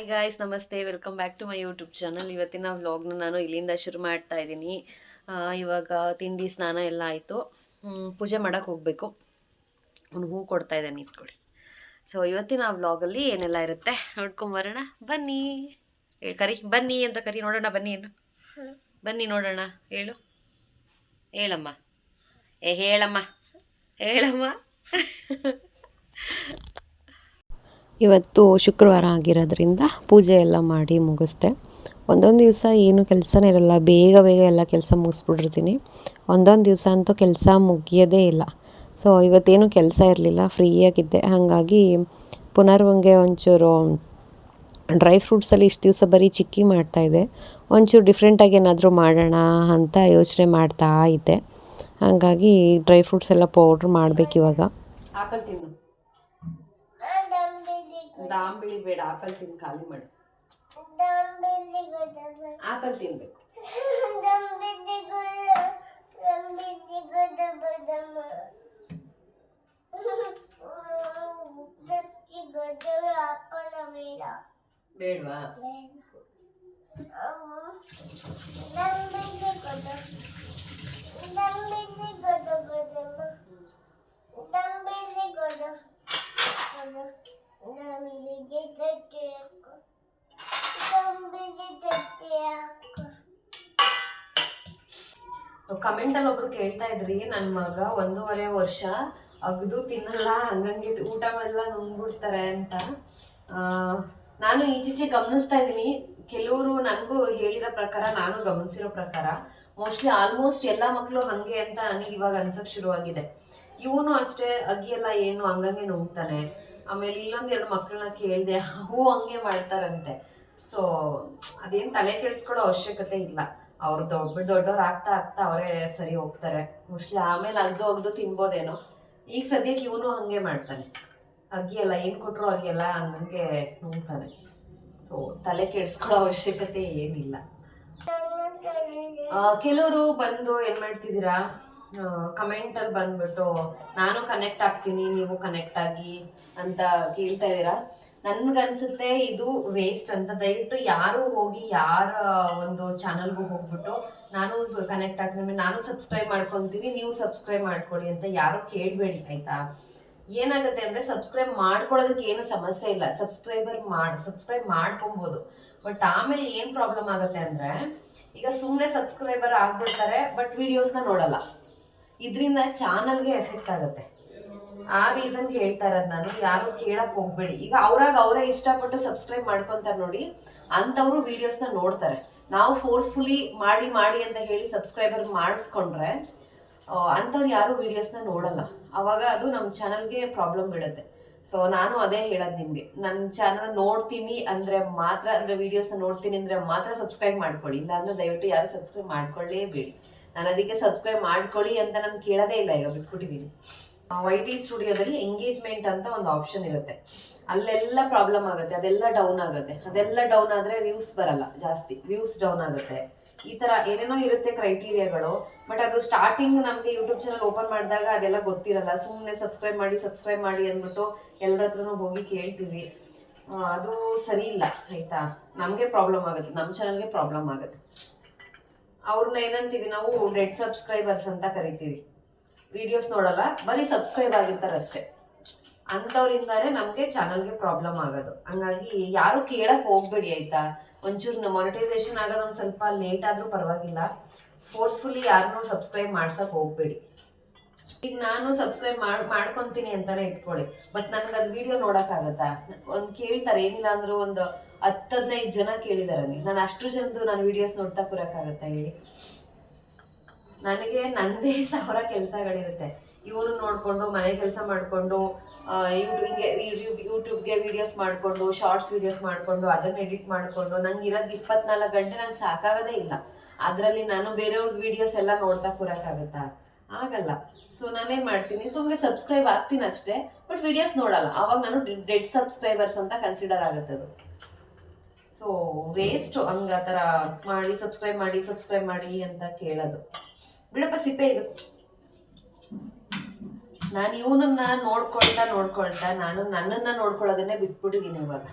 Hi guys ನಮಸ್ತೆ. Welcome back to my YouTube channel ಇವತ್ತಿನ ವ್ಲಾಗ್ನ ನಾನು ಇಲ್ಲಿಂದ ಶುರು ಮಾಡ್ತಾ ಇದ್ದೀನಿ. ಇವಾಗ ತಿಂಡಿ, ಸ್ನಾನ ಎಲ್ಲ ಆಯಿತು. ಪೂಜೆ ಮಾಡೋಕ್ಕೆ ಹೋಗಬೇಕು. ಅವ್ನು ಹೂ ಕೊಡ್ತಾ ಇದ್ದಾನೆ ಇಸ್ಕೊಳ್ಳಿ ಸೊ ಇವತ್ತಿನ ವ್ಲಾಗಲ್ಲಿ ಏನೆಲ್ಲ ಇರುತ್ತೆ? ನೋಡ್ಕೊಂಬರೋಣ ಬನ್ನಿ. ಕರಿ. ಬನ್ನಿ ಅಂತ ಕರಿ. ನೋಡೋಣ, ಬನ್ನಿ ಏನು? ಬನ್ನಿ ನೋಡೋಣ. ಹೇಳು. ಹೇಳಮ್ಮ. ಏ, ಹೇಳಮ್ಮ. ಹೇಳಮ್ಮ. ಇವತ್ತು ಶುಕ್ರವಾರ ಆಗಿರೋದ್ರಿಂದ ಪೂಜೆ ಎಲ್ಲ ಮಾಡಿ ಮುಗಿಸ್ದೆ. ಒಂದೊಂದು ದಿವಸ ಏನು ಕೆಲಸನೇ ಇರಲ್ಲ. ಬೇಗ ಬೇಗ ಎಲ್ಲ ಕೆಲಸ ಮುಗಿಸ್ಬಿಟ್ಟಿರ್ತೀನಿ. ಒಂದೊಂದು ದಿವಸ ಅಂತೂ ಕೆಲಸ ಮುಗಿಯೋದೇ ಇಲ್ಲ. ಸೊ ಇವತ್ತೇನು ಕೆಲಸ ಇರಲಿಲ್ಲ. ಫ್ರೀಯಾಗಿದ್ದೆ ಹಾಗಾಗಿ ಪುನರ್ವಂಗೆ ಒಂಚೂರು ಡ್ರೈ ಫ್ರೂಟ್ಸಲ್ಲಿ ಇಷ್ಟು ದಿವಸ ಬರೀ ಚಿಕ್ಕಿ ಮಾಡ್ತಾಯಿದ್ದೆ ಒಂಚೂರು ಡಿಫ್ರೆಂಟಾಗಿ ಏನಾದರೂ ಮಾಡೋಣ ಅಂತ ಯೋಚನೆ ಮಾಡ್ತಾ ಇದ್ದೆ. ಹಾಗಾಗಿ ಡ್ರೈ ಫ್ರೂಟ್ಸ್ ಎಲ್ಲ ಪೌಡ್ರ್ ಮಾಡಬೇಕು ಇವಾಗ ಆಪಲ್ ತಿನ್ನು. ದಾಂಬಿಳಿ ಬೇಡ ಆಪಲ್ ತಿನ್ ಖಾಲಿ ಮಾಡು. ಆಪಲ್ ತಿನ್ಬೇಕು. ಕಮೆಂಟಲ್ಲಿ ಒಬ್ರು ಕೇಳ್ತಾ ಇದ್ರಿ ನನ್ನ ಮಗ ಒಂದೂವರೆ ವರ್ಷ ಅಗ್ದು ತಿನ್ನಲ್ಲ, ಹಂಗಂಗೆ ಊಟ ಎಲ್ಲ ನುಂಗ್ಬಿಡ್ತಾರೆ ಅಂತ. ನಾನು ಈಚೀಚೆ ಗಮನಿಸ್ತಾ ಇದ್ದೀನಿ. ಕೆಲವರು ನನಗೂ ಹೇಳಿರೋ ಪ್ರಕಾರ, ನಾನು ಗಮನಿಸಿರೋ ಪ್ರಕಾರ ಮೋಸ್ಟ್ಲಿ ಆಲ್ಮೋಸ್ಟ್ ಎಲ್ಲ ಮಕ್ಕಳು ಹಂಗೆ ಅಂತ ನನಗೆ ಇವಾಗ ಅನ್ಸಕ್ ಶುರುವಾಗಿದೆ. ಇವನು ಅಷ್ಟೇ ಅಗಿ ಎಲ್ಲ ಏನು, ಹಂಗಂಗೆ ನುಂಗ್ತಾನೆ. ಆಮೇಲೆ ಇಲ್ಲೊಂದ್ ಎರಡು ಮಕ್ಕಳನ್ನ ಕೇಳಿದೆ, ಹೂ ಹಂಗೆ ಮಾಡ್ತಾರಂತೆ. ಸೊ ಅದೇನ್ ತಲೆ ಕೆಡಿಸ್ಕೊಳ್ಳೋ ಅವಶ್ಯಕತೆ ಇಲ್ಲ. ಅವ್ರು ದೊಡ್ಡ ದೊಡ್ಡವ್ರು ಆಗ್ತಾ ಆಗ್ತಾ ಅವರೇ ಸರಿ ಹೋಗ್ತಾರೆ. ಮೋಸ್ಟ್ಲಿ ಆಮೇಲೆ ಅಗ್ದು ಅಗ್ದು ತಿನ್ಬೋದೇನೋ. ಈಗ ಸದ್ಯಕ್ಕೆ ಇವನು ಹಂಗೆ ಮಾಡ್ತಾನೆ. ಅಗ್ಗಿ ಏನು ಕೊಟ್ಟರು ಅಗಿಯಲ್ಲ ಹಂಗಂಗೆ ನುಂಗ್ತಾನೆ. ಸೊ ತಲೆ ಕೆಡಿಸ್ಕೊಳ್ಳೋ ಅವಶ್ಯಕತೆ ಏನಿಲ್ಲ. ಕೆಲವರು ಬಂದು ಏನು ಮಾಡ್ತಿದ್ದೀರಾ? ಕಮೆಂಟಲ್ಲಿ ಬಂದ್ಬಿಟ್ಟು, ನಾನು ಕನೆಕ್ಟ್ ಆಗ್ತೀನಿ, ನೀವು ಕನೆಕ್ಟ್ ಆಗಿ ಅಂತ ಕೇಳ್ತಾ ಇದ್ದೀರಾ? ನನ್ಗನ್ಸುತ್ತೆ ಇದು ವೇಸ್ಟ್ ಅಂತ. ದಯವಿಟ್ಟು ಯಾರು ಹೋಗಿ ಯಾರ ಒಂದು ಚಾನಲ್ಗೂ ಹೋಗ್ಬಿಟ್ಟು ನಾನು ಕನೆಕ್ಟ್ ಆಗ್ತೀನಿ. ನಾನು ಸಬ್ಸ್ಕ್ರೈಬ್ ಮಾಡ್ಕೊತೀನಿ, ನೀವು ಸಬ್ಸ್ಕ್ರೈಬ್ ಮಾಡ್ಕೊಳ್ಳಿ ಅಂತ ಯಾರು ಕೇಳಬೇಡಿ, ಆಯ್ತಾ? ಏನಾಗುತ್ತೆ ಅಂದ್ರೆ ಸಬ್ಸ್ಕ್ರೈಬ್ ಮಾಡ್ಕೊಳ್ಳೋದಕ್ಕೆ ಏನು ಸಮಸ್ಯೆ ಇಲ್ಲ. ಸಬ್ಸ್ಕ್ರೈಬರ್ ಮಾಡಿ ಸಬ್ಸ್ಕ್ರೈಬ್ ಮಾಡ್ಕೊಬೋದು. ಬಟ್ ಆಮೇಲೆ ಏನು ಪ್ರಾಬ್ಲಮ್ ಆಗುತ್ತೆ ಅಂದ್ರೆ, ಈಗ ಸುಮ್ಮನೆ ಸಬ್ಸ್ಕ್ರೈಬರ್ ಆಗ್ಬಿಡ್ತಾರೆ ಬಟ್ ವಿಡಿಯೋಸ್ನ ನೋಡಲ್ಲ. ಇದರಿಂದ ಚಾನಲ್ಗೆ ಎಫೆಕ್ಟ್ ಆಗುತ್ತೆ. ಆ ರೀಸನ್ ಹೇಳ್ತಾ ಇರೋದು ನಾನು, ಯಾರು ಕೇಳಕ್ ಹೋಗ್ಬೇಡಿ. ಈಗ ಅವ್ರಾಗ ಅವರೇ ಇಷ್ಟಪಟ್ಟು ಸಬ್ಸ್ಕ್ರೈಬ್ ಮಾಡ್ಕೊಂತಾರೆ ನೋಡಿ, ಅಂಥವ್ರು ವಿಡಿಯೋಸ್ನ ನೋಡ್ತಾರೆ. ನಾವು ಫೋರ್ಸ್ಫುಲಿ ಮಾಡಿ ಮಾಡಿ ಅಂತ ಹೇಳಿ ಸಬ್ಸ್ಕ್ರೈಬರ್ ಮಾಡಿಸ್ಕೊಂಡ್ರೆ ಅಂಥವ್ರು ಯಾರು ವಿಡಿಯೋಸ್ನ ನೋಡಲ್ಲ. ಅವಾಗ ಅದು ನಮ್ಮ ಚಾನಲ್ಗೆ ಪ್ರಾಬ್ಲಮ್ ಬಿಡುತ್ತೆ. ಸೊ ನಾನು ಅದೇ ಹೇಳೋದು ನಿಮಗೆ. ನನ್ನ ಚಾನಲ್ ನೋಡ್ತೀನಿ ಅಂದ್ರೆ ಮಾತ್ರ, ಅಂದ್ರೆ ವಿಡಿಯೋಸ್ನ ನೋಡ್ತೀನಿ ಅಂದ್ರೆ ಮಾತ್ರ ಸಬ್ಸ್ಕ್ರೈಬ್ ಮಾಡ್ಕೊಳ್ಳಿ. ಇಲ್ಲ ಅಂದ್ರೆ ದಯವಿಟ್ಟು ಯಾರು ಸಬ್ಸ್ಕ್ರೈಬ್ ಮಾಡ್ಕೊಳ್ಳೇಬೇಡಿ ನಾನು ಅದಕ್ಕೆ ಸಬ್ಸ್ಕ್ರೈಬ್ ಮಾಡ್ಕೊಳ್ಳಿ ಅಂತ ನಾನು ಕೇಳೋದೇ ಇಲ್ಲ, ಈಗ ಬಿಟ್ಬಿಟ್ಟಿದ್ದೀನಿ ವೈ ಟಿ ಸ್ಟುಡಿಯೋದಲ್ಲಿ ಎಂಗೇಜ್ಮೆಂಟ್ ಅಂತ ಒಂದು ಆಪ್ಷನ್ ಇರುತ್ತೆ. ಅಲ್ಲೆಲ್ಲ ಪ್ರಾಬ್ಲಮ್ ಆಗುತ್ತೆ, ಅದೆಲ್ಲ ಡೌನ್ ಆಗುತ್ತೆ. ಅದೆಲ್ಲ ಡೌನ್ ಆದ್ರೆ ವ್ಯೂಸ್ ಬರಲ್ಲ, ಜಾಸ್ತಿ. ವ್ಯೂಸ್ ಡೌನ್ ಆಗುತ್ತೆ. ಈ ತರ ಏನೇನೋ ಇರುತ್ತೆ ಕ್ರೈಟೀರಿಯಾಗಳು ಬಟ್ ಅದು ಸ್ಟಾರ್ಟಿಂಗ್ ನಮ್ಗೆ ಯೂಟ್ಯೂಬ್ ಚಾನಲ್ ಓಪನ್ ಮಾಡಿದಾಗ ಅದೆಲ್ಲ ಗೊತ್ತಿರಲ್ಲ. ಸುಮ್ಮನೆ ಸಬ್ಸ್ಕ್ರೈಬ್ ಮಾಡಿ ಸಬ್ಸ್ಕ್ರೈಬ್ ಮಾಡಿ ಅಂದ್ಬಿಟ್ಟು ಎಲ್ಲರ ಹತ್ರನೂ ಹೋಗಿ ಕೇಳ್ತೀವಿ. ಅದು ಸರಿ ಇಲ್ಲ, ಆಯ್ತಾ? ನಮಗೆ ಪ್ರಾಬ್ಲಮ್ ಆಗುತ್ತೆ ನಮ್ಮ ಚಾನಲ್ಗೆ ಪ್ರಾಬ್ಲಮ್ ಆಗುತ್ತೆ. ಅವ್ರನ್ನ ಏನಂತೀವಿ ನಾವು ಡೆಡ್ ಸಬ್ಸ್ಕ್ರೈಬರ್ಸ್ ಅಂತ ಕರಿತೀವಿ. ವಿಡಿಯೋಸ್ ನೋಡಲ್ಲ, ಬರೀ ಸಬ್ಸ್ಕ್ರೈಬ್ ಆಗಿರ್ತಾರೆ ಅಷ್ಟೇ ಅಂಥವ್ರಿಂದಾನೇ ನಮಗೆ ಚಾನಲ್ಗೆ ಪ್ರಾಬ್ಲಮ್ ಆಗೋದು. ಹಂಗಾಗಿ ಯಾರು ಕೇಳಕ್ಕೆ ಹೋಗ್ಬೇಡಿ ಆಯ್ತಾ? ಒಂಚೂರು ಮಾನಿಟೈಸೇಷನ್ ಆಗೋದು ಒಂದು ಸ್ವಲ್ಪ ಲೇಟ್ ಆದ್ರೂ ಪರವಾಗಿಲ್ಲ. ಫೋರ್ಸ್ಫುಲಿ ಯಾರನ್ನೂ ಸಬ್ಸ್ಕ್ರೈಬ್ ಮಾಡ್ಸಕ್ ಹೋಗ್ಬೇಡಿ. ಈಗ ನಾನು ಸಬ್ಸ್ಕ್ರೈಬ್ ಮಾಡಿ, ಮಾಡ್ಕೊತೀನಿ ಅಂತಾನೆ ಇಟ್ಕೊಳ್ಳಿ. ಬಟ್ ನನ್ಗೆ ಅದು ವಿಡಿಯೋ ನೋಡೋಕ್ಕಾಗತ್ತಾ ಒಂದ್ ಕೇಳ್ತಾರೆ, ಏನಿಲ್ಲ ಅಂದರೂ ಒಂದು ಹತ್ತು ಹದಿನೈದು ಜನ ಕೇಳಿದಾರೆ ನಾನು ಅಷ್ಟು ಜನದ್ದು ನಾನು ವಿಡಿಯೋಸ್ ನೋಡ್ತಾ ಕೂರಕ್ಕಾಗತ್ತಾ ಹೇಳಿ? ನನಗೆ ನಂದೇ ಸಾವಿರ ಕೆಲಸಗಳಿರುತ್ತೆ. ಇವನು ನೋಡಿಕೊಂಡು, ಮನೆ ಕೆಲಸ ಮಾಡಿಕೊಂಡು ಯೂಟ್ಯೂಬ್ಗೆ ಯೂಟ್ಯೂಬ್ ಯೂಟ್ಯೂಬ್ಗೆ ವಿಡಿಯೋಸ್ ಮಾಡಿಕೊಂಡು ಶಾರ್ಟ್ಸ್ ವೀಡಿಯೋಸ್ ಮಾಡಿಕೊಂಡು, ಅದನ್ನು ಎಡಿಟ್ ಮಾಡಿಕೊಂಡು, ನಂಗೆ ಇರೋದು ಇಪ್ಪತ್ನಾಲ್ಕು ಗಂಟೆ ನಂಗೆ ಸಾಕಾಗೋದೇ ಇಲ್ಲ. ಅದರಲ್ಲಿ ನಾನು ಬೇರೆಯವ್ರದ್ದು ವಿಡಿಯೋಸ್ ಎಲ್ಲ ನೋಡ್ತಾ ಕೂರೋಕ್ಕಾಗುತ್ತಾ? ಆಗಲ್ಲ. ಸೊ ನಾನೇನು ಮಾಡ್ತೀನಿ? ಸುಮ್ಮನೆ ಸಬ್ಸ್ಕ್ರೈಬ್ ಆಗ್ತೀನಿ ಅಷ್ಟೇ ಬಟ್ ವಿಡಿಯೋಸ್ ನೋಡಲ್ಲ. ಅವಾಗ ನಾನು ಡೆಡ್ ಸಬ್ಸ್ಕ್ರೈಬರ್ಸ್ ಅಂತ ಕನ್ಸಿಡರ್ ಆಗುತ್ತೆ ಅದು. ಸೊ ವೇಸ್ಟು ಹಂಗೆ ಆ ಥರ ಮಾಡಿ ಸಬ್ಸ್ಕ್ರೈಬ್ ಮಾಡಿ ಸಬ್ಸ್ಕ್ರೈಬ್ ಮಾಡಿ ಅಂತ ಕೇಳೋದು. ಬಿಡಪ್ಪ ಸಿಪ್ಪೆ ಇದು. ನಾನು ಇವನನ್ನ ನೋಡ್ಕೊಳ್ತಾ ನೋಡ್ಕೊಳ್ತಾ ನಾನು ನನ್ನನ್ನ ನೋಡ್ಕೊಳ್ಳೋದನ್ನೇ ಬಿಟ್ಬಿಟ್ಟಿದ್ದೀನಿ ಇವಾಗ.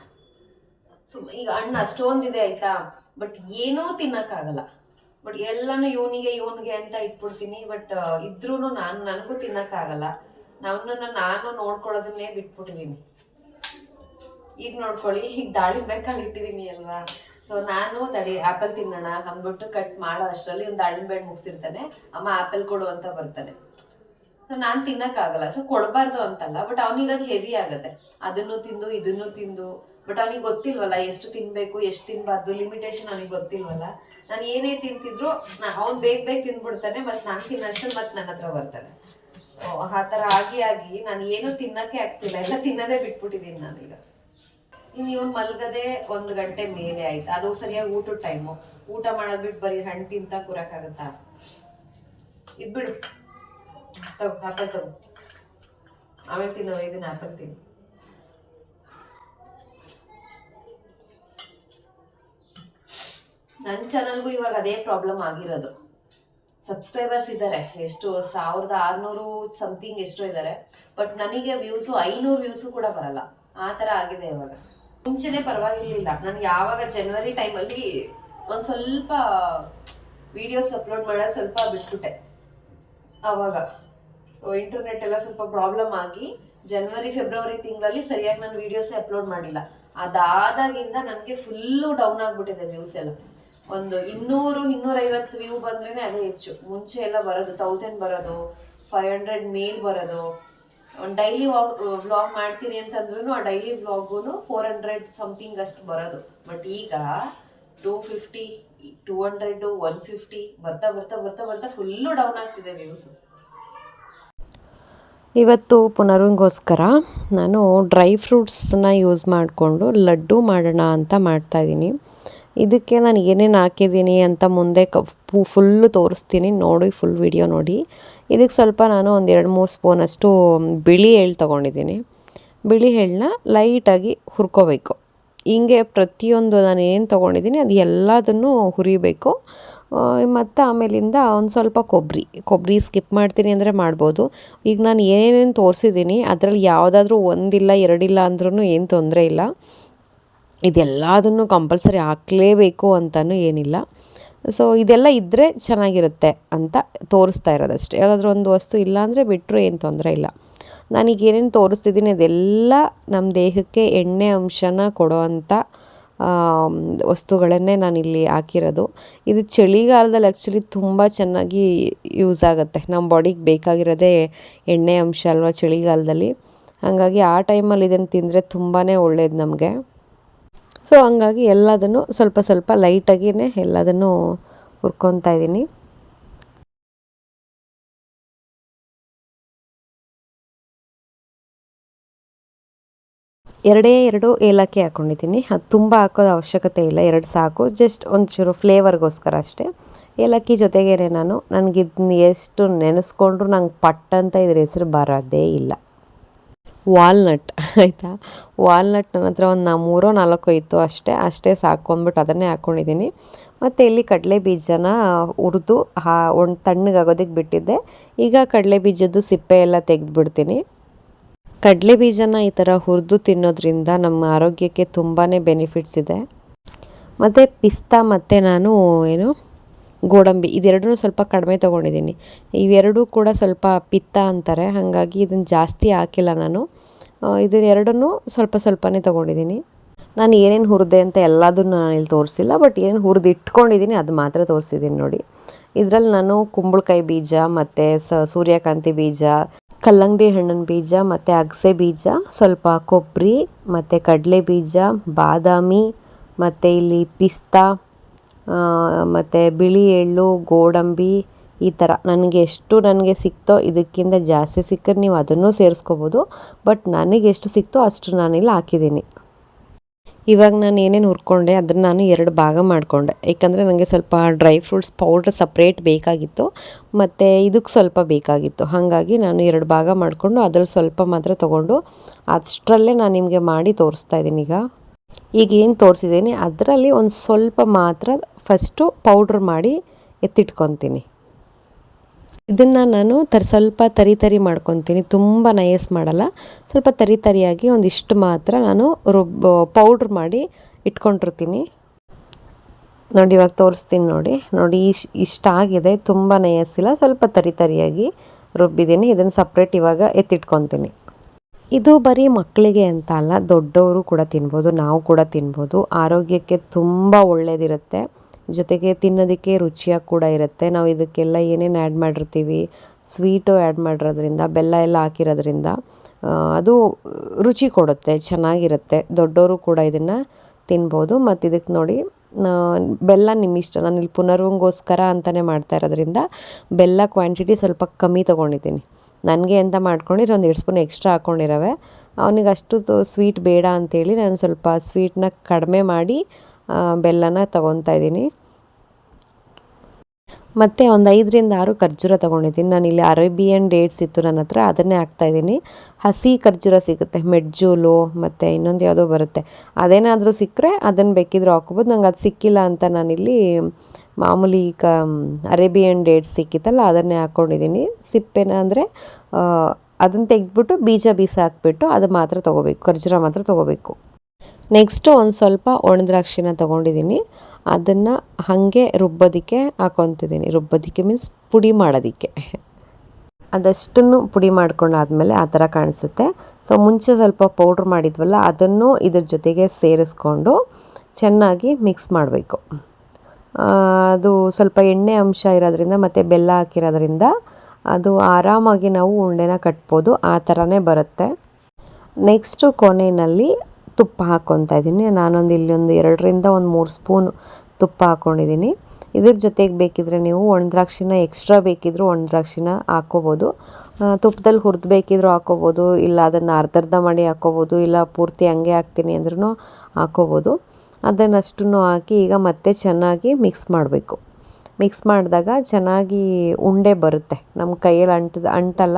ಸುಮ್ ಈಗ ಅಣ್ಣ ಅಷ್ಟೊಂದಿದೆ ಆಯ್ತಾ? ಬಟ್ ಏನೂ ತಿನ್ನಕ್ಕಾಗಲ್ಲ. ಬಟ್ ಎಲ್ಲಾನು ಇವನಿಗೆ ಇವನಿಗೆ ಅಂತ ಇಟ್ಬಿಡ್ತೀನಿ. ಬಟ್ ಇದ್ರೂ ನಾನು, ನನಗೂ ತಿನ್ನಕ್ಕಾಗಲ್ಲ. ನನ್ನನ್ನ ನಾನು ನೋಡ್ಕೊಳ್ಳೋದನ್ನೇ ಬಿಟ್ಬಿಟ್ಟಿದ್ದೀನಿ ಈಗ ನೋಡ್ಕೊಳ್ಳಿ, ಈಗ ದಾಳಿಂಬೆ ಇಟ್ಟಿದ್ದೀನಿ ಅಲ್ವಾ? ಸೊ ನಾನು ತಡಿ ಆಪಲ್ ತಿನ್ನೋಣ ಅಂದ್ಬಿಟ್ಟು ಕಟ್ ಮಾಡೋ ಅಷ್ಟರಲ್ಲಿ ಒಂದು ದಾಳಿಂಬೆ ಹಣ್ಣು ಮುಗಿಸಿರ್ತಾನೆ. ಅಮ್ಮ ಆಪಲ್ ಕೊಡು ಅಂತ ಬರ್ತಾನೆ ಸೊ ನಾನು ತಿನ್ನಕ್ಕಾಗಲ್ಲ. ಸೊ ಕೊಡಬಾರ್ದು ಅಂತಲ್ಲ ಬಟ್ ಅವನಿಗೆ ಅದು ಹೆವಿ ಆಗುತ್ತೆ. ಅದನ್ನು ತಿಂದು, ಇದನ್ನು ತಿಂದು ಬಟ್ ಅವನಿಗೆ ಗೊತ್ತಿಲ್ವಲ್ಲ ಎಷ್ಟು ತಿನ್ಬೇಕು, ಎಷ್ಟು ತಿನ್ಬಾರ್ದು ಲಿಮಿಟೇಷನ್ ಅವನಿಗೆ ಗೊತ್ತಿಲ್ವಲ್ಲ. ನಾನು ಏನೇ ತಿಂತಿದ್ರು ಅವ್ನು ಬೇಗ ಬೇಗ ತಿಂದ್ಬಿಡ್ತಾನೆ ಮತ್ತು ನಾನು ತಿನ್ನಷ್ಟು ಮತ್ತೆ ನನ್ನ ಹತ್ರ ಬರ್ತಾನೆ ಆ ಥರ ಆಗಿ ಆಗಿ ನಾನು ಏನೂ ತಿನ್ನಕ್ಕೆ ಆಗ್ತಿಲ್ಲ. ಎಲ್ಲ ತಿನ್ನೋದೇ ಬಿಟ್ಬಿಟ್ಟಿದ್ದೀನಿ ನಾನೀಗ. ಇನ್ನು ಇವನ್ ಮಲ್ಗದೆ ಒಂದು ಗಂಟೆ ಮೇಲೆ ಆಯ್ತು. ಅದು ಸರಿಯಾಗಿ ಊಟದ ಟೈಮು ಊಟ ಮಾಡೋದ್ ಬಿಟ್ಟು ಬರೀ ಹಣ್ಣು ತಿಂತ ಕೂರಕ್ಕಾಗತ್ತಾ? ಇದ್ ಬಿಡು. ತಗೋ, ಆಪಲ್ ತಗೋ. ಆಮೇಲೆ ತಿನ್ನೋ ಇದನ್ನ ಆಪಲ್ ತಿನ್ನು. ನನ್ನ ಚಾನಲ್ಗೂ ಇವಾಗ ಅದೇ ಪ್ರಾಬ್ಲಮ್ ಆಗಿರೋದು. ಸಬ್ಸ್ಕ್ರೈಬರ್ಸ್ ಇದ್ದಾರೆ ಎಷ್ಟು, ಸಾವಿರದ ಆರುನೂರು ಸಮಥಿಂಗ್ ಎಷ್ಟೋ ಇದ್ದಾರೆ ಬಟ್ ನನಗೆ ವ್ಯೂಸು ಐನೂರು ವ್ಯೂಸು ಕೂಡ ಬರಲ್ಲ. ಆ ಥರ ಆಗಿದೆ ಇವಾಗ. ಮುಂಚೆನೇ ಪರವಾಗಿರ್ಲಿಲ್ಲ. ನನ್ಗೆ ಯಾವಾಗ ಜನವರಿ ಟೈಮಲ್ಲಿ ಒಂದು ಸ್ವಲ್ಪ ವಿಡಿಯೋಸ್ ಅಪ್ಲೋಡ್ ಮಾಡೋದು ಸ್ವಲ್ಪ ಬಿಟ್ಬಿಟ್ಟೆ. ಆವಾಗ ಇಂಟರ್ನೆಟ್ ಎಲ್ಲ ಸ್ವಲ್ಪ ಪ್ರಾಬ್ಲಮ್ ಆಗಿ ಜನವರಿ ಫೆಬ್ರವರಿ ತಿಂಗಳಲ್ಲಿ ಸರಿಯಾಗಿ ನಾನು ವೀಡಿಯೋಸೇ ಅಪ್ಲೋಡ್ ಮಾಡಿಲ್ಲ. ಅದಾದಾಗಿಂದ ನನಗೆ ಫುಲ್ಲು ಡೌನ್ ಆಗಿಬಿಟ್ಟಿದೆ ವ್ಯೂಸ್ ಎಲ್ಲ. ಒಂದು ಇನ್ನೂರು, ಇನ್ನೂರೈವತ್ತು ವ್ಯೂ ಬಂದ್ರೇ ಅದೇ ಹೆಚ್ಚು. ಮುಂಚೆ ಎಲ್ಲ ಬರೋದು ತೌಸಂಡ್ ಬರೋದು ಫೈವ್ ಹಂಡ್ರೆಡ್ ಮೇಲ್ ಬರೋದು ಒಂದು ಡೈಲಿ ವ್ಲಾಗ್ ಮಾಡ್ತೀನಿ ಅಂತಂದ್ರೂ ಆ ಡೈಲಿ ವ್ಲಾಗೂ ಫೋರ್ ಹಂಡ್ರೆಡ್ ಸಮಥಿಂಗ್ ಅಷ್ಟು ಬರೋದು. ಬಟ್ ಈಗ two fifty two hundred one fifty ಬರ್ತಾ ಬರ್ತಾ ಬರ್ತಾ ಬರ್ತಾ ಫುಲ್ಲು ಡೌನ್ ಆಗ್ತಿದೆ ವ್ಯೂಸ್ ಇವತ್ತು ಪುನರುಂಗೋಸ್ಕರ ನಾನು ಡ್ರೈ ಫ್ರೂಟ್ಸನ್ನ ಯೂಸ್ ಮಾಡಿಕೊಂಡು ಲಡ್ಡು ಮಾಡೋಣ ಅಂತ ಮಾಡ್ತಾಯಿದ್ದೀನಿ ಇದಕ್ಕೆ ನಾನು ಏನೇನು ಹಾಕಿದ್ದೀನಿ ಅಂತ ಮುಂದೆ ಕ ಪು ಫುಲ್ಲು ತೋರಿಸ್ತೀನಿ. ನೋಡಿ ಫುಲ್ ವಿಡಿಯೋ ನೋಡಿ. ಇದಕ್ಕೆ ಸ್ವಲ್ಪ ನಾನು ಒಂದು ಎರಡು ಮೂರು ಸ್ಪೂನಷ್ಟು ಬಿಳಿ ಎಳ್ಳು ತೊಗೊಂಡಿದ್ದೀನಿ. ಬಿಳಿ ಎಳ್ಳನ್ನ ಲೈಟಾಗಿ ಹುರ್ಕೋಬೇಕು. ಹಿಂಗೆ ಪ್ರತಿಯೊಂದು ನಾನು ಏನು ತೊಗೊಂಡಿದ್ದೀನಿ, ಅದು ಎಲ್ಲದನ್ನು ಹುರಿಬೇಕು. ಮತ್ತು ಆಮೇಲಿಂದ ಒಂದು ಸ್ವಲ್ಪ ಕೊಬ್ಬರಿ ಕೊಬ್ಬರಿ ಸ್ಕಿಪ್ ಮಾಡ್ತೀನಿ ಅಂದರೆ ಮಾಡ್ಬೋದು. ಈಗ ನಾನು ಏನೇನು ತೋರಿಸಿದ್ದೀನಿ, ಅದರಲ್ಲಿ ಯಾವುದಾದ್ರೂ ಒಂದಿಲ್ಲ, ಎರಡಿಲ್ಲ ಅಂದ್ರೂ ಏನು ತೊಂದರೆ ಇಲ್ಲ. ಇದೆಲ್ಲದನ್ನು ಕಂಪಲ್ಸರಿ ಹಾಕಲೇಬೇಕು ಅಂತಲೂ ಏನಿಲ್ಲ. ಸೊ ಇದೆಲ್ಲ ಇದ್ದರೆ ಚೆನ್ನಾಗಿರುತ್ತೆ ಅಂತ ತೋರಿಸ್ತಾ ಇರೋದಷ್ಟೇ. ಯಾವುದಾದ್ರೂ ಒಂದು ವಸ್ತು ಇಲ್ಲ ಅಂದರೆ ಬಿಟ್ಟರು ಏನು ತೊಂದರೆ ಇಲ್ಲ. ನಾನೀಗ ಏನೇನು ತೋರಿಸ್ತಿದ್ದೀನಿ ಅದೆಲ್ಲ ನಮ್ಮ ದೇಹಕ್ಕೆ ಎಣ್ಣೆ ಅಂಶನ ಕೊಡೋ ಅಂಥ ವಸ್ತುಗಳನ್ನೇ ನಾನಿಲ್ಲಿ ಹಾಕಿರೋದು. ಇದು ಚಳಿಗಾಲದಲ್ಲಿ ಆ್ಯಕ್ಚುಲಿ ತುಂಬ ಚೆನ್ನಾಗಿ ಯೂಸ್ ಆಗುತ್ತೆ. ನಮ್ಮ ಬಾಡಿಗೆ ಬೇಕಾಗಿರೋದೇ ಎಣ್ಣೆ ಅಂಶ ಅಲ್ವಾ ಚಳಿಗಾಲದಲ್ಲಿ. ಹಾಗಾಗಿ ಆ ಟೈಮಲ್ಲಿ ಇದನ್ನು ತಿಂದರೆ ತುಂಬಾ ಒಳ್ಳೇದು ನಮಗೆ. ಸೊ ಹಂಗಾಗಿ ಎಲ್ಲದನ್ನು ಸ್ವಲ್ಪ ಸ್ವಲ್ಪ ಲೈಟಾಗಿಯೇ ಎಲ್ಲದನ್ನು ಹುರ್ಕೊತಾ ಇದ್ದೀನಿ. ಎರಡೇ ಎರಡು ಏಲಕ್ಕಿ ಹಾಕ್ಕೊಂಡಿದ್ದೀನಿ ಅದು ತುಂಬ ಹಾಕೋದು ಅವಶ್ಯಕತೆ ಇಲ್ಲ, ಎರಡು ಸಾಕು. ಜಸ್ಟ್ ಒಂಚೂರು ಫ್ಲೇವರ್ಗೋಸ್ಕರ ಅಷ್ಟೇ. ಏಲಕ್ಕಿ ಜೊತೆಗೇನೆ ನಾನು, ನನಗೆ ಎಷ್ಟು ನೆನೆಸ್ಕೊಂಡ್ರು ನಂಗೆ ಪಟ್ ಅಂತ ಇದ್ರ ಹೆಸರು ಬರೋದೇ ಇಲ್ಲ. ವಾಲ್ನಟ್, ಆಯಿತಾ? ವಾಲ್ನಟ್ ನನ್ನ ಹತ್ರ ಒಂದು ನಾ ಮೂರೋ, ನಾಲ್ಕೋ ಇತ್ತು ಅಷ್ಟೇ. ಅಷ್ಟೇ ಸಾಕು ಅಂದ್ಬಿಟ್ಟು ಅದನ್ನೇ ಹಾಕ್ಕೊಂಡಿದ್ದೀನಿ ಮತ್ತು ಇಲ್ಲಿ ಕಡಲೆ ಬೀಜನ ಹುರಿದು ಹಾ ಒಂದು ತಣ್ಣಗಾಗೋದಕ್ಕೆ ಬಿಟ್ಟಿದ್ದೆ. ಈಗ ಕಡಲೆ ಬೀಜದ್ದು ಸಿಪ್ಪೆ ಎಲ್ಲ ತೆಗೆದುಬಿಡ್ತೀನಿ. ಕಡಲೆ ಬೀಜನ ಈ ಥರ ಹುರಿದು ತಿನ್ನೋದ್ರಿಂದ ನಮ್ಮ ಆರೋಗ್ಯಕ್ಕೆ ತುಂಬಾ ಬೆನಿಫಿಟ್ಸ್ ಇದೆ. ಮತ್ತು ಪಿಸ್ತಾ ಮತ್ತು ನಾನು ಏನು ಗೋಡಂಬಿ ಇದೆರಡೂ ಸ್ವಲ್ಪ ಕಡಿಮೆ ತೊಗೊಂಡಿದ್ದೀನಿ. ಇವೆರಡೂ ಕೂಡ ಸ್ವಲ್ಪ ಪಿತ್ತ ಅಂತಾರೆ, ಹಾಗಾಗಿ ಇದನ್ನು ಜಾಸ್ತಿ ಹಾಕಿಲ್ಲ ನಾನು. ಇದನ್ನೆರಡನ್ನೂ ಸ್ವಲ್ಪ ಸ್ವಲ್ಪನೇ ತೊಗೊಂಡಿದ್ದೀನಿ. ನಾನು ಏನೇನು ಹುರಿದೆ ಅಂತ ಎಲ್ಲದನ್ನು ನಾನು ಇಲ್ಲಿ ತೋರಿಸಿಲ್ಲ, ಬಟ್ ಏನೇನು ಹುರಿದು ಇಟ್ಕೊಂಡಿದ್ದೀನಿ ಅದು ಮಾತ್ರ ತೋರಿಸಿದ್ದೀನಿ ನೋಡಿ. ಇದರಲ್ಲಿ ನಾನು ಕುಂಬಳಕಾಯಿ ಬೀಜ, ಮತ್ತು ಸ, ಸೂರ್ಯಕಾಂತಿ ಬೀಜ, ಕಲ್ಲಂಗಡಿ ಹಣ್ಣಿನ ಬೀಜ, ಮತ್ತು ಅಗಸೆ ಬೀಜ, ಸ್ವಲ್ಪ ಕೊಬ್ಬರಿ ಮತ್ತು ಕಡಲೆ ಬೀಜ, ಬಾದಾಮಿ, ಮತ್ತು ಇಲ್ಲಿ ಪಿಸ್ತಾ ಮತ್ತು ಬಿಳಿ ಎಳ್ಳು, ಗೋಡಂಬಿ ಈ ಥರ ನನಗೆ ಎಷ್ಟು ನನಗೆ ಸಿಕ್ತೋ ಇದಕ್ಕಿಂತ ಜಾಸ್ತಿ ಸಿಕ್ಕರೆ ನೀವು ಅದನ್ನು ಸೇರಿಸ್ಕೋಬೋದು. ಬಟ್ ನನಗೆ ಎಷ್ಟು ಸಿಕ್ತೋ ಅಷ್ಟು ನಾನಿಲ್ಲಿ ಹಾಕಿದ್ದೀನಿ. ಇವಾಗ ನಾನು ಏನೇನು ಹುರ್ಕೊಂಡೆ ಅದನ್ನು ನಾನು ಎರಡು ಭಾಗ ಮಾಡಿಕೊಂಡೆ. ಏಕೆಂದರೆ ನನಗೆ ಸ್ವಲ್ಪ ಡ್ರೈ ಫ್ರೂಟ್ಸ್ ಪೌಡ್ರ್ ಸಪ್ರೇಟ್ ಬೇಕಾಗಿತ್ತು. ಮತ್ತು ಇದಕ್ಕೆ ಸ್ವಲ್ಪ ಬೇಕಾಗಿತ್ತು. ಹಾಗಾಗಿ ನಾನು ಎರಡು ಭಾಗ ಮಾಡಿಕೊಂಡು ಅದ್ರಲ್ಲಿ ಸ್ವಲ್ಪ ಮಾತ್ರ ತೊಗೊಂಡು ಅಷ್ಟರಲ್ಲೇ ನಾನು ನಿಮಗೆ ಮಾಡಿ ತೋರಿಸ್ತಾ ಇದ್ದೀನಿ ಈಗ. ಈಗ ಏನು ತೋರಿಸಿದ್ದೀನಿ? ಅದರಲ್ಲಿ ಒಂದು ಸ್ವಲ್ಪ ಮಾತ್ರ ಫಸ್ಟು ಪೌಡ್ರ್ ಮಾಡಿ ಎತ್ತಿಟ್ಕೊತೀನಿ. ಇದನ್ನು ನಾನು ತರ್, ಸ್ವಲ್ಪ ತರಿ ತರಿ ಮಾಡ್ಕೊತೀನಿ. ತುಂಬ ನಯಸ್ ಮಾಡಲ್ಲ. ಸ್ವಲ್ಪ ತರಿ ತರಿಯಾಗಿ ಒಂದಿಷ್ಟು ಮಾತ್ರ ನಾನು ರುಬ್ಬ ಪೌಡ್ರ್ ಮಾಡಿ ಇಟ್ಕೊಂಡಿರ್ತೀನಿ. ನೋಡಿ, ಇವಾಗ ತೋರಿಸ್ತೀನಿ ನೋಡಿ. ನೋಡಿ, ಇಶ್, ಇಷ್ಟಾಗಿದೆ. ತುಂಬ ನಯಸಿಲ್ಲ ಸ್ವಲ್ಪ ತರಿ ತರಿಯಾಗಿ ರುಬ್ಬಿದ್ದೀನಿ. ಇದನ್ನು ಸಪ್ರೇಟ್ ಇವಾಗ ಎತ್ತಿಟ್ಕೊತೀನಿ. ಇದು ಬರೀ ಮಕ್ಕಳಿಗೆ ಅಂತ ಅಲ್ಲ, ದೊಡ್ಡವರು ಕೂಡ ತಿನ್ಬೋದು, ನಾವು ಕೂಡ ತಿನ್ಬೋದು. ಆರೋಗ್ಯಕ್ಕೆ ತುಂಬ ಒಳ್ಳೆಯದಿರುತ್ತೆ ಜೊತೆಗೆ ತಿನ್ನೋದಕ್ಕೆ ರುಚಿಯಾಗಿ ಕೂಡ ಇರುತ್ತೆ. ನಾವು ಇದಕ್ಕೆಲ್ಲ ಏನೇನು ಆ್ಯಡ್ ಮಾಡಿರ್ತೀವಿ ಸ್ವೀಟು ಆ್ಯಡ್ ಮಾಡಿರೋದ್ರಿಂದ, ಬೆಲ್ಲ ಎಲ್ಲ ಹಾಕಿರೋದ್ರಿಂದ ಅದು ರುಚಿ ಕೊಡುತ್ತೆ, ಚೆನ್ನಾಗಿರುತ್ತೆ. ದೊಡ್ಡವರು ಕೂಡ ಇದನ್ನು ತಿನ್ಬೋದು. ಮತ್ತು ಇದಕ್ಕೆ ನೋಡಿ ಬೆಲ್ಲ ನಿಮ್ಮ ಇಷ್ಟ, ನಾನು ಇಲ್ಲಿ ಪುನರ್ವಂಗೋಸ್ಕರ ಅಂತಲೇ ಮಾಡ್ತಾ ಇರೋದ್ರಿಂದ ಬೆಲ್ಲ ಕ್ವಾಂಟಿಟಿ ಸ್ವಲ್ಪ ಕಮ್ಮಿ ತೊಗೊಂಡಿದ್ದೀನಿ. ನನಗೆ ಅಂತ ಮಾಡ್ಕೊಂಡಿರೋ ಒಂದು ಎರಡು ಸ್ಪೂನ್ ಎಕ್ಸ್ಟ್ರಾ ಹಾಕ್ಕೊಂಡಿರವೆ ಅವನಿಗೆ ಅಷ್ಟು ಸ್ವೀಟ್ ಬೇಡ ಅಂತೇಳಿ ನಾನು ಸ್ವಲ್ಪ ಸ್ವೀಟ್ನ ಕಡಿಮೆ ಮಾಡಿ ಬೆಲ್ಲನ ತಗೊತಾ ಇದ್ದೀನಿ. ಮತ್ತು ಒಂದು ಐದರಿಂದ ಆರು ಖರ್ಜೂರ ತೊಗೊಂಡಿದ್ದೀನಿ. ನಾನು ಇಲ್ಲಿ ಅರೇಬಿಯನ್ ಡೇಟ್ಸ್ ಇತ್ತು ನನ್ನ ಹತ್ರ, ಅದನ್ನೇ ಹಾಕ್ತಾಯಿದ್ದೀನಿ ಹಸಿ ಖರ್ಜೂರ ಸಿಗುತ್ತೆ ಮೆಡ್ಜೂಲು ಮತ್ತು ಇನ್ನೊಂದು ಯಾವುದೋ ಬರುತ್ತೆ. ಅದೇನಾದರೂ ಸಿಕ್ಕರೆ ಅದನ್ನು ಬೇಕಿದ್ರೂ ಹಾಕ್ಕೋಬೋದು ನಂಗೆ ಅದು ಸಿಕ್ಕಿಲ್ಲ ಅಂತ ನಾನಿಲ್ಲಿ ಮಾಮೂಲಿ ಕ ಅರೇಬಿಯನ್ ಡೇಟ್ಸ್ ಸಿಕ್ಕಿತ್ತಲ್ಲ, ಅದನ್ನೇ ಹಾಕ್ಕೊಂಡಿದ್ದೀನಿ ಸಿಪ್ಪೆನ ಅಂದರೆ ಅದನ್ನು ತೆಗೆದ್ಬಿಟ್ಟು ಬೀಜ ಬೀಸ ಹಾಕ್ಬಿಟ್ಟು ಅದು ಮಾತ್ರ ತೊಗೋಬೇಕು, ಖರ್ಜೂರ ಮಾತ್ರ ತೊಗೋಬೇಕು. ನೆಕ್ಸ್ಟು ಒಂದು ಸ್ವಲ್ಪ ಒಣ ದ್ರಾಕ್ಷಿನ ತೊಗೊಂಡಿದ್ದೀನಿ. ಅದನ್ನು ಹಾಗೆ ರುಬ್ಬೋದಕ್ಕೆ ಹಾಕೊತಿದ್ದೀನಿ. ರುಬ್ಬೋದಕ್ಕೆ ಮೀನ್ಸ್ ಪುಡಿ ಮಾಡೋದಕ್ಕೆ. ಅದಷ್ಟನ್ನು ಪುಡಿ ಮಾಡ್ಕೊಂಡಾದ್ಮೇಲೆ ಆ ಥರ ಕಾಣಿಸುತ್ತೆ. ಸೊ ಮುಂಚೆ ಸ್ವಲ್ಪ ಪೌಡ್ರ್ ಮಾಡಿದ್ವಲ್ಲ, ಅದನ್ನು ಇದ್ರ ಜೊತೆಗೆ ಸೇರಿಸ್ಕೊಂಡು ಚೆನ್ನಾಗಿ ಮಿಕ್ಸ್ ಮಾಡಬೇಕು. ಅದು ಸ್ವಲ್ಪ ಎಣ್ಣೆ ಅಂಶ ಇರೋದ್ರಿಂದ ಮತ್ತು ಬೆಲ್ಲ ಹಾಕಿರೋದ್ರಿಂದ ಅದು ಆರಾಮಾಗಿ ನಾವು ಉಂಡೆನ ಕಟ್ಬೋದು. ಆ ಥರನೇ ಬರುತ್ತೆ. ನೆಕ್ಸ್ಟು ಕೊನೆಯಲ್ಲಿ ತುಪ್ಪ ಹಾಕ್ಕೊತಾ ಇದ್ದೀನಿ. ನಾನೊಂದು ಇಲ್ಲೊಂದು ಎರಡರಿಂದ ಒಂದು ಮೂರು ಸ್ಪೂನ್ ತುಪ್ಪ ಹಾಕ್ಕೊಂಡಿದ್ದೀನಿ ಇದ್ರ ಜೊತೆಗೆ ಬೇಕಿದ್ರೆ ನೀವು ಒಣದ್ರಾಕ್ಷಿನ ಎಕ್ಸ್ಟ್ರಾ ಬೇಕಿದ್ದರೂ ಒಣದ್ರಾಕ್ಷಿನ ಹಾಕ್ಕೋಬೋದು ತುಪ್ಪದಲ್ಲಿ ಹುರಿದು ಬೇಕಿದ್ರೂ ಹಾಕ್ಕೋಬೋದು ಇಲ್ಲ ಅದನ್ನು ಅರ್ಧರ್ಧ ಮಾಡಿ ಹಾಕ್ಕೋಬೋದು ಇಲ್ಲ ಪೂರ್ತಿ ಹಂಗೆ ಹಾಕ್ತೀನಿ ಅಂದ್ರೂ ಹಾಕ್ಕೋಬೋದು ಅದನ್ನಷ್ಟು ಹಾಕಿ ಈಗ ಮತ್ತೆ ಚೆನ್ನಾಗಿ ಮಿಕ್ಸ್ ಮಾಡಬೇಕು. ಮಿಕ್ಸ್ ಮಾಡಿದಾಗ ಚೆನ್ನಾಗಿ ಉಂಡೆ ಬರುತ್ತೆ. ನಮ್ಮ ಕೈಯಲ್ಲಿ ಅಂಟದ, ಅಂಟಲ್ಲ,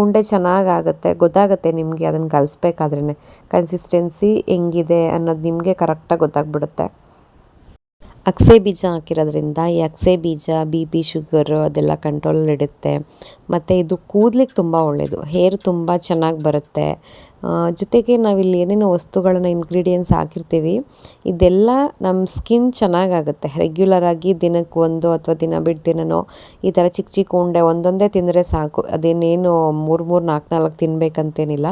ಉಂಡೆ ಚೆನ್ನಾಗಾಗುತ್ತೆ. ಗೊತ್ತಾಗುತ್ತೆ ನಿಮಗೆ ಅದನ್ನು ಕಲಿಸ್ಬೇಕಾದ್ರೇ ಕನ್ಸಿಸ್ಟೆನ್ಸಿ ಹೆಂಗಿದೆ ಅನ್ನೋದು ನಿಮಗೆ ಕರೆಕ್ಟಾಗಿ ಗೊತ್ತಾಗ್ಬಿಡುತ್ತೆ. ಅಕ್ಸೆ ಬೀಜ ಹಾಕಿರೋದ್ರಿಂದ ಈ ಅಕ್ಸೆ ಬೀಜ ಬಿ ಪಿ ಶುಗರು ಅದೆಲ್ಲ ಕಂಟ್ರೋಲ್ ಇಡುತ್ತೆ ಮತ್ತು ಇದು ಕೂದಲಿಗೆ ತುಂಬ ಒಳ್ಳೆಯದು ಹೇರ್ ತುಂಬ ಚೆನ್ನಾಗಿ ಬರುತ್ತೆ. ಜೊತೆಗೆ ನಾವಿಲ್ಲಿ ಏನೇನೋ ವಸ್ತುಗಳನ್ನು ಇನ್ಗ್ರೀಡಿಯೆಂಟ್ಸ್ ಹಾಕಿರ್ತೀವಿ. ಇದೆಲ್ಲ ನಮ್ಮ ಸ್ಕಿನ್ ಚೆನ್ನಾಗಾಗುತ್ತೆ. ರೆಗ್ಯುಲರಾಗಿ ದಿನಕ್ಕೆ ಒಂದು ಅಥವಾ ದಿನ ಬಿಟ್ಟು ದಿನನೋ ಈ ಥರ ಚಿಕ್ಕ ಚಿಕ್ಕ ಉಂಡೆ ಒಂದೊಂದೇ ತಿಂದರೆ ಸಾಕು. ಅದೇನೇನು ಮೂರು ಮೂರು ನಾಲ್ಕು ನಾಲ್ಕು ತಿನ್ನಬೇಕಂತೇನಿಲ್ಲ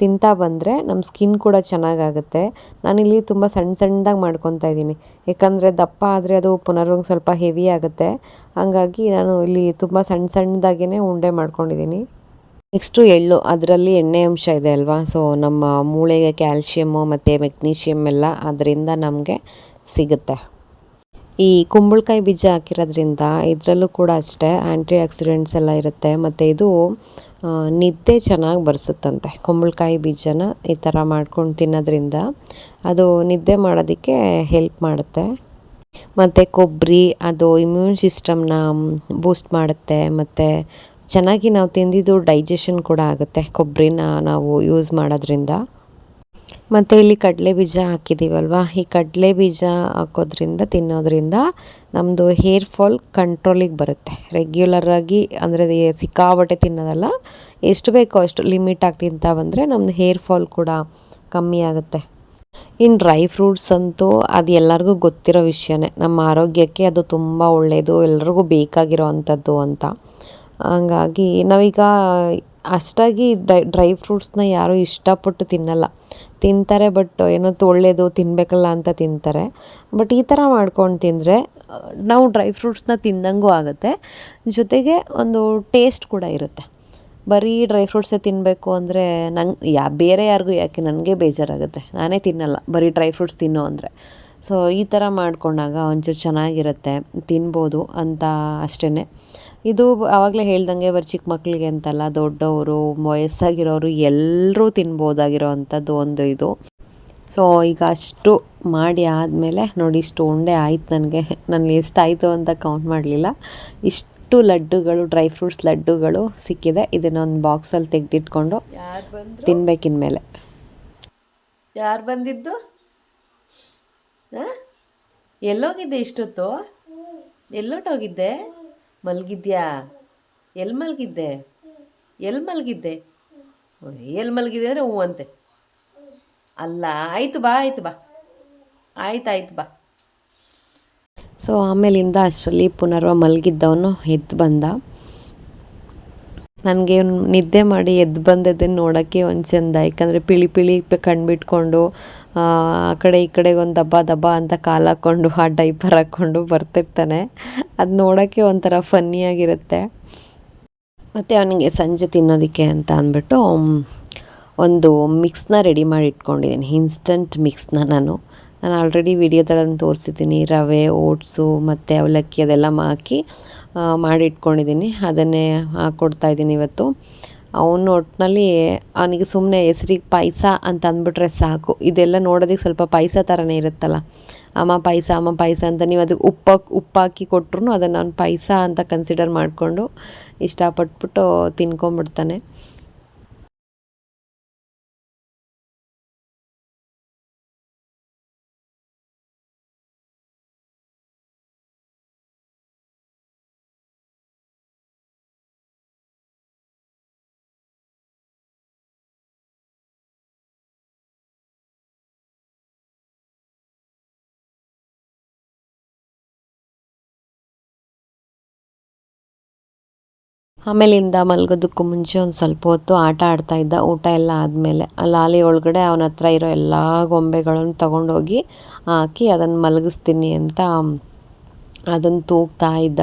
ತಿಂತಾ ಬಂದರೆ ನಮ್ಮ ಸ್ಕಿನ್ ಕೂಡ ಚೆನ್ನಾಗಾಗುತ್ತೆ. ನಾನಿಲ್ಲಿ ತುಂಬ ಸಣ್ಣ ಸಣ್ಣದಾಗಿ ಮಾಡ್ಕೊತಾ ಇದ್ದೀನಿ. ಯಾಕಂದರೆ ದಪ್ಪ ಆದರೆ ಅದು ಪುನರ್ ಸ್ವಲ್ಪ ಹೆವಿ ಆಗುತ್ತೆ. ಹಾಗಾಗಿ ನಾನು ಇಲ್ಲಿ ತುಂಬ ಸಣ್ಣ ಸಣ್ಣದಾಗೇ ಉಂಡೆ ಮಾಡ್ಕೊಂಡಿದ್ದೀನಿ. ನೆಕ್ಸ್ಟು ಎಳ್ಳು, ಅದರಲ್ಲಿ ಎಣ್ಣೆ ಅಂಶ ಇದೆ ಅಲ್ವಾ? ಸೊ ನಮ್ಮ ಮೂಳೆಗೆ ಕ್ಯಾಲ್ಶಿಯಮ್ಮು ಮತ್ತು ಮೆಗ್ನೀಷಿಯಮ್ ಎಲ್ಲ ಅದರಿಂದ ನಮಗೆ ಸಿಗುತ್ತೆ. ಈ ಕುಂಬಳಕಾಯಿ ಬೀಜ ಹಾಕಿರೋದ್ರಿಂದ ಇದರಲ್ಲೂ ಕೂಡ ಅಷ್ಟೇ ಆ್ಯಂಟಿ ಆಕ್ಸಿಡೆಂಟ್ಸ್ ಎಲ್ಲ ಇರುತ್ತೆ. ಮತ್ತು ಇದು ನಿದ್ದೆ ಚೆನ್ನಾಗಿ ಬರ್ಸುತ್ತಂತೆ. ಕುಂಬಳಕಾಯಿ ಬೀಜನ ಈ ಥರ ಮಾಡ್ಕೊಂಡು ತಿನ್ನೋದ್ರಿಂದ ಅದು ನಿದ್ದೆ ಮಾಡೋದಕ್ಕೆ ಹೆಲ್ಪ್ ಮಾಡುತ್ತೆ. ಮತ್ತು ಕೊಬ್ಬರಿ, ಅದು ಇಮ್ಯೂನ್ ಸಿಸ್ಟಮ್ನ ಬೂಸ್ಟ್ ಮಾಡುತ್ತೆ. ಮತ್ತು ಚೆನ್ನಾಗಿ ನಾವು ತಿಂದಿದ್ದು ಡೈಜೆಷನ್ ಕೂಡ ಆಗುತ್ತೆ. ಕೊಬ್ಬರಿನ ನಾವು ಯೂಸ್ ಮಾಡೋದ್ರಿಂದ. ಮತ್ತು ಇಲ್ಲಿ ಕಡಲೆ ಬೀಜ ಹಾಕಿದ್ದೀವಲ್ವ ಈ ಕಡಲೆ ಬೀಜ ಹಾಕೋದ್ರಿಂದ, ತಿನ್ನೋದ್ರಿಂದ ನಮ್ಮದು ಹೇರ್ ಫಾಲ್ ಕಂಟ್ರೋಲಿಗೆ ಬರುತ್ತೆ. ರೆಗ್ಯುಲರಾಗಿ ಅಂದರೆ ಸಿಕ್ಕಾಬಟ್ಟೆ ತಿನ್ನೋದಲ್ಲ, ಎಷ್ಟು ಬೇಕೋ ಅಷ್ಟು ಲಿಮಿಟ್ ಆಗಿ ತಿಂತಾ ಬಂದರೆ ನಮ್ಮದು ಹೇರ್ ಫಾಲ್ ಕೂಡ ಕಮ್ಮಿ ಆಗುತ್ತೆ. ಇನ್ನು ಡ್ರೈ ಫ್ರೂಟ್ಸ್ ಅಂತೂ ಅದು ಎಲ್ಲರಿಗೂ ಗೊತ್ತಿರೋ ವಿಷಯನೇ. ನಮ್ಮ ಆರೋಗ್ಯಕ್ಕೆ ಅದು ತುಂಬ ಒಳ್ಳೆಯದು ಎಲ್ರಿಗೂ ಬೇಕಾಗಿರೋ ಅಂಥದ್ದು ಅಂತ. ಹಂಗಾಗಿ ನಾವೀಗ ಅಷ್ಟಾಗಿ ಡ್ರೈ ಡ್ರೈ ಫ್ರೂಟ್ಸ್ನ ಯಾರೂ ಇಷ್ಟಪಟ್ಟು ತಿನ್ನಲ್ಲ. ತಿಂತಾರೆ ಬಟ್ ಏನೋ ಒಳ್ಳೆಯದು ತಿನ್ನಬೇಕಲ್ಲ ಅಂತ ತಿಂತಾರೆ. ಬಟ್ ಈ ಥರ ಮಾಡ್ಕೊಂಡು ತಿಂದರೆ, ನಾವು ಡ್ರೈ ಫ್ರೂಟ್ಸ್ನ ತಿಂದಂಗೂ ಆಗುತ್ತೆ. ಜೊತೆಗೆ ಒಂದು ಟೇಸ್ಟ್ ಕೂಡ ಇರುತ್ತೆ. ಬರೀ ಡ್ರೈ ಫ್ರೂಟ್ಸೇ ತಿನ್ನಬೇಕು ಅಂದರೆ ನಂಗೆ, ಯಾ, ಬೇರೆ ಯಾರಿಗೂ ಯಾಕೆ ನನಗೆ ಬೇಜಾರಾಗುತ್ತೆ. ನಾನೇ ತಿನ್ನಲ್ಲ, ಬರೀ ಡ್ರೈ ಫ್ರೂಟ್ಸ್ ತಿನ್ನು ಅಂದರೆ. ಸೊ ಈ ಥರ ಮಾಡ್ಕೊಂಡಾಗ ಒಂಚೂರು ಚೆನ್ನಾಗಿರುತ್ತೆ, ತಿನ್ಬೋದು ಅಂತ ಅಷ್ಟೇ ಇದು ಆವಾಗಲೇ ಹೇಳ್ದಂಗೆ ಬರೀ ಚಿಕ್ಕ ಮಕ್ಕಳಿಗೆ ಅಂತಲ್ಲ ದೊಡ್ಡವರು ವಯಸ್ಸಾಗಿರೋರು ಎಲ್ಲರೂ ತಿನ್ಬೋದಾಗಿರೋ ಅಂಥದ್ದು ಒಂದು ಇದು. ಸೊ ಈಗ ಅಷ್ಟು ಮಾಡಿ ಆದಮೇಲೆ ನೋಡಿ ಇಷ್ಟು ಉಂಡೆ ಆಯ್ತು ನನಗೆ. ನಾನು ಎಷ್ಟಾಯಿತು ಅಂತ ಕೌಂಟ್ ಮಾಡಲಿಲ್ಲ. ಇಷ್ಟು ಲಡ್ಡುಗಳು ಡ್ರೈ ಫ್ರೂಟ್ಸ್ ಲಡ್ಡುಗಳು ಸಿಕ್ಕಿದೆ. ಇದನ್ನೊಂದು ಬಾಕ್ಸಲ್ಲಿ ತೆಗೆದಿಟ್ಕೊಂಡು ತಿನ್ಬೇಕಿನ್ಮೇಲೆ. ಯಾರು ಬಂದಿದ್ದು? ಎಲ್ಲೋಗಿದ್ದೆ ಇಷ್ಟೊತ್ತು? ಎಲ್ಲೋಟೋಗಿದ್ದೆ? ಮಲಗಿದ್ಯಾ? ಎಲ್ಲಿ ಮಲಗಿದ್ದೆ? ಎಲ್ಲಿ ಮಲಗಿದ್ದೆ? ಎಲ್ಲಿ ಮಲಗಿದೆ ಅಂದರೆ ಹ್ಞೂ ಅಂತೆ. ಅಲ್ಲ, ಆಯಿತು ಬಾ ಆಯಿತು ಬಾ. ಆಯ್ತು ಆಯ್ತು ಬಾ. ಸೊ ಆಮೇಲಿಂದ ಅಷ್ಟರಲ್ಲಿ ಪುನರ್ವ ಮಲಗಿದ್ದವನು ಎದ್ದು ಬಂದ. ನನಗೆ ನಿದ್ದೆ ಮಾಡಿ ಎದ್ದು ಬಂದದ್ದನ್ನು ನೋಡೋಕ್ಕೆ ಒಂದು ಚೆಂದ. ಯಾಕಂದರೆ ಪಿಳಿ ಪಿಳಿ ಕಣ್ಬಿಟ್ಕೊಂಡು ಆ ಕಡೆ ಈ ಕಡೆಗೆ ಒಂದು ದಬ್ಬ ದಬ್ಬ ಅಂತ ಕಾಲು ಹಾಕ್ಕೊಂಡು ಆ ಡೈಪರ್ ಹಾಕ್ಕೊಂಡು ಬರ್ತಿರ್ತಾನೆ. ಅದು ನೋಡೋಕ್ಕೆ ಒಂಥರ ಫನ್ನಿಯಾಗಿರುತ್ತೆ ಮತ್ತು ಅವನಿಗೆ ಸಂಜೆ ತಿನ್ನೋದಕ್ಕೆ ಅಂತ ಅಂದ್ಬಿಟ್ಟು ಒಂದು ಮಿಕ್ಸ್ನ ರೆಡಿ ಮಾಡಿ ಇಟ್ಕೊಂಡಿದ್ದೀನಿ. ಇನ್ಸ್ಟಂಟ್ ಮಿಕ್ಸ್ನ ನಾನು. ನಾನು ಆಲ್ರೆಡಿ ವಿಡಿಯೋದಲ್ಲಿ ತೋರಿಸಿದ್ದೀನಿ. ರವೆ, ಓಟ್ಸು ಮತ್ತು ಅವಲಕ್ಕಿ ಅದೆಲ್ಲ ಹಾಕಿ ಮಾಡಿ ಇಟ್ಕೊಂಡಿದ್ದೀನಿ ಅದನ್ನೇ ಹಾಕ್ಕೊಡ್ತಾ ಇದ್ದೀನಿ ಇವತ್ತು. ಅವನು ಒಟ್ಟಿನಲ್ಲಿ ಅವನಿಗೆ ಸುಮ್ಮನೆ ಹೆಸ್ರಿಗೆ ಪಾಯಸ ಅಂತ ಅಂದ್ಬಿಟ್ರೆ ಸಾಕು. ಇದೆಲ್ಲ ನೋಡೋದಕ್ಕೆ ಸ್ವಲ್ಪ ಪಾಯಸ ಥರನೇ ಇರುತ್ತಲ್ಲ. ಅಮ್ಮ ಪಾಯಸ ಅಮ್ಮ ಪಾಯಸ ಅಂತ ನೀವು ಅದಕ್ಕೆ ಉಪ್ಪು, ಉಪ್ಪಾಕಿ ಕೊಟ್ಟರು ಅದನ್ನು ಅವ್ನು ಪಾಯಸ ಅಂತ ಕನ್ಸಿಡರ್ ಮಾಡಿಕೊಂಡು ಇಷ್ಟಪಟ್ಬಿಟ್ಟು ತಿನ್ಕೊಂಬಿಡ್ತಾನೆ. ಆಮೇಲಿಂದ ಮಲಗೋದಕ್ಕೂ ಮುಂಚೆ ಒಂದು ಸ್ವಲ್ಪ ಹೊತ್ತು ಆಟ ಆಡ್ತಾ ಇದ್ದ. ಊಟ ಎಲ್ಲ ಆದಮೇಲೆ ಲಾಲಿ ಒಳಗಡೆ ಅವನ ಹತ್ರ ಇರೋ ಎಲ್ಲ ಗೊಂಬೆಗಳನ್ನು ತಗೊಂಡೋಗಿ ಹಾಕಿ ಅದನ್ನು ಮಲಗಿಸ್ತೀನಿ ಅಂತ ಅದನ್ನು ತೂಗ್ತಾ ಇದ್ದ.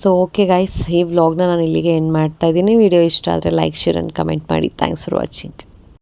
ಸೊ ಓಕೆ ಗಾಯ್ಸ್ ಈ ವ್ಲಾಗ್ನ ನಾನು ಇಲ್ಲಿಗೆ ಎಂಡ್ ಮಾಡ್ತಾ ಇದ್ದೀನಿ. ವಿಡಿಯೋ ಇಷ್ಟ ಆದರೆ ಲೈಕ್ ಶೇರ್ ಆ್ಯಂಡ್ ಕಮೆಂಟ್ ಮಾಡಿ. Thanks for watching